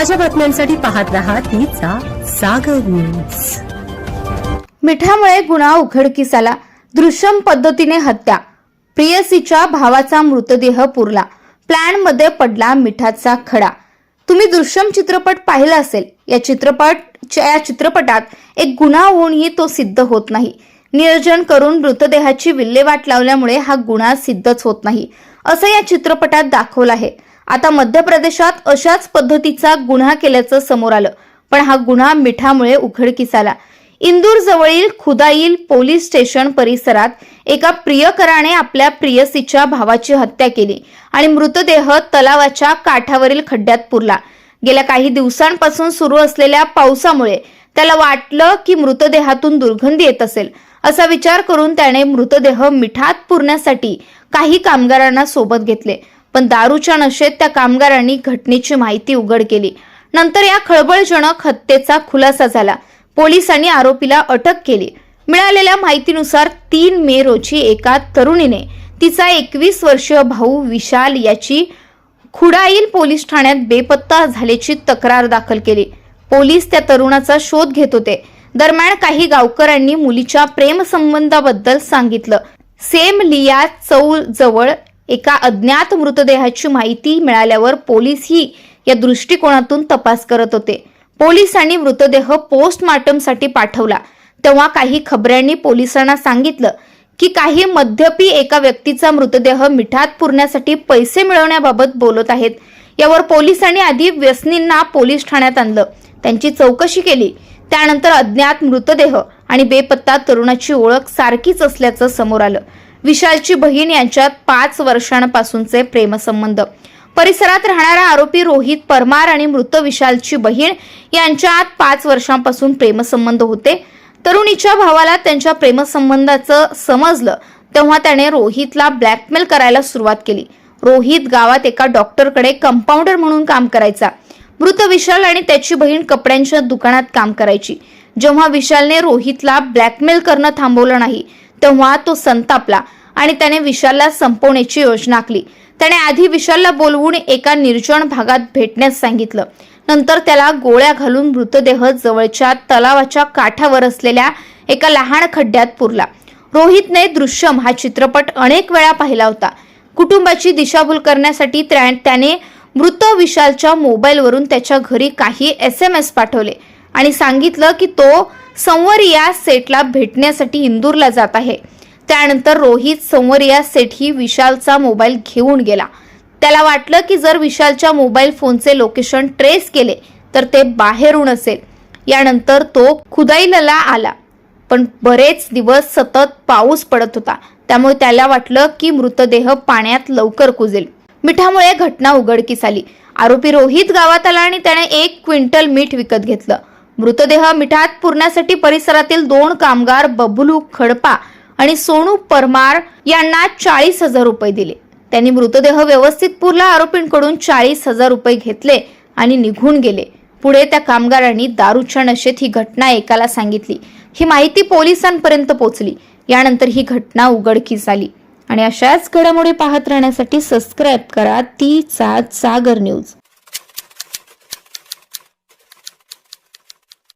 ताज्या बातम्यांसाठी पाहत रहा तिचा सागर न्यूज मिठामुळे गुन्हा उघडकीस आला. दृश्यम पद्धतीने हत्या. प्रियसीच्या भावाचा मृतदेह पुरला. प्लॅनमध्ये पडला मिठाचा खडा. तुम्ही दृश्यम चित्रपट पाहिला असेल. या चित्रपट या चित्रपटात एक गुन्हा होऊनही तो सिद्ध होत नाही. नियोजन करून मृतदेहाची विल्हेवाट लावल्यामुळे हा गुन्हा सिद्धच होत नाही. असं या चित्रपटात दाखवलं आहे. आता मध्य प्रदेशात अशाच पद्धतीचा गुन्हा केल्याचं समोर आलं. पण हा गुन्हा मिठामुळे उघडकीस आला इंदूर जवळील खुदाईल पोलीस स्टेशन परिसरात एका प्रियकराने आपल्या प्रियसीच्या भावाची हत्या केली आणि मृतदेह तलावाच्या काठावरील खड्ड्यात पुरला. गेल्या काही दिवसांपासून सुरू असलेल्या पावसामुळे त्याला वाटलं की मृतदेहातून दुर्गंधी येत असेल. असा विचार करून त्याने मृतदेह मिठात पुरण्यासाठी काही कामगारांना सोबत घेतले. पण दारूच्या नशेत त्या कामगारांनी घटनेची माहिती उघड केली. नंतर या खळबळजनक हत्येचा खुलासा झाला. पोलिसांनी आरोपीला अटक केली. मिळालेल्या माहितीनुसार तीन मे रोजी एका तरुणीने तिचा एकवीस वर्षीय भाऊ विशाल याची खुडाईल पोलीस ठाण्यात बेपत्ता झाल्याची तक्रार दाखल केली. पोलीस त्या तरुणाचा शोध घेत होते. दरम्यान काही गावकऱ्यांनी मुलीच्या प्रेमसंबंधाबद्दल सांगितलं. सेम लिया चौल जवळ एका अज्ञात मृतदेहाची माहिती मिळाल्यावर पोलीसही या दृष्टिकोनातून तपास करत होते. पोलिसांनी मृतदेह पोस्टमार्टमसाठी पाठवला. तेव्हा काही खबऱ्यांनी पोलिसांना सांगितलं की काही मद्यपी एका व्यक्तीचा मृतदेह मिठात पुरण्यासाठी पैसे मिळवण्याबाबत बोलत आहेत. यावर पोलिसांनी आधी व्यसनींना पोलीस ठाण्यात आणलं. त्यांची चौकशी केली. त्यानंतर अज्ञात मृतदेह आणि बेपत्ता तरुणाची ओळख सारखीच असल्याचं समोर आलं. विशालची बहीण यांच्यात पाच वर्षांपासूनचे प्रेमसंबंध. परिसरात राहणारा आरोपी रोहित परमार आणि मृत विशालची बहीण यांच्यात पाच वर्षांपासून प्रेमसंबंध होते. तरुणीच्या भावाला त्यांच्या प्रेमसंबंधाचं समजलं तेव्हा त्याने रोहितला ब्लॅकमेल करायला सुरुवात केली. रोहित गावात एका डॉक्टरकडे कंपाऊंडर म्हणून काम करायचा. मृत विशाल आणि त्याची बहीण कपड्यांच्या दुकानात काम करायची. जेव्हा विशालने रोहितला ब्लॅकमेल करणं थांबवलं नाही तेव्हा तो संतापला आणि त्याने विशालला संपवण्याची योजना आखली. त्याने आधी विशालला बोलवून एका निर्जन भागात भेटण्यास सांगितलं. नंतर त्याला गोळ्या घालून मृतदेह जवळच्या तलावाच्या काठावर असलेल्या एका लहान खड्ड्यात पुरला. रोहितने दृश्यम हा चित्रपट अनेक वेळा पाहिला होता. कुटुंबाची दिशाभूल करण्यासाठी त्या- त्याने मृत विशालच्या मोबाईलवरून त्याच्या घरी काही एस एम एस पाठवले. आणि सांगितलं की तो संवरिया सेटला भेटण्यासाठी इंदूरला जात आहे. त्यानंतर रोहित संवरिया सेट ही विशालचा मोबाईल घेऊन गेला. त्याला वाटलं की जर विशालच्या मोबाईल फोनचे लोकेशन ट्रेस केले तर ते बाहेरून असेल. यानंतर तो खुदाईलला आला. पण बरेच दिवस सतत पाऊस पडत होता. त्यामुळे त्याला वाटलं की मृतदेह पाण्यात लवकर कुजेल. मिठामुळे घटना उघडकीस आली. आरोपी रोहित गावात आला आणि त्याने एक क्विंटल मीठ विकत घेतलं. मृतदेह मिठात पुरण्यासाठी परिसरातील दोन कामगार बबलू खडपा आणि सोनू परमार यांना चाळीस हजार रुपये दिले. त्यांनी मृतदेह व्यवस्थित पुरला आरोपींकडून चाळीस हजार रुपये घेतले आणि निघून गेले. पुढे त्या कामगारांनी दारूच्या नशेत ही घटना एकाला सांगितली. ही माहिती पोलिसांपर्यंत पोहोचली. यानंतर ही घटना उघडकीस आली. आणि अशाच घडामोडी पाहत राहण्यासाठी सबस्क्राईब करा. ती सागर न्यूज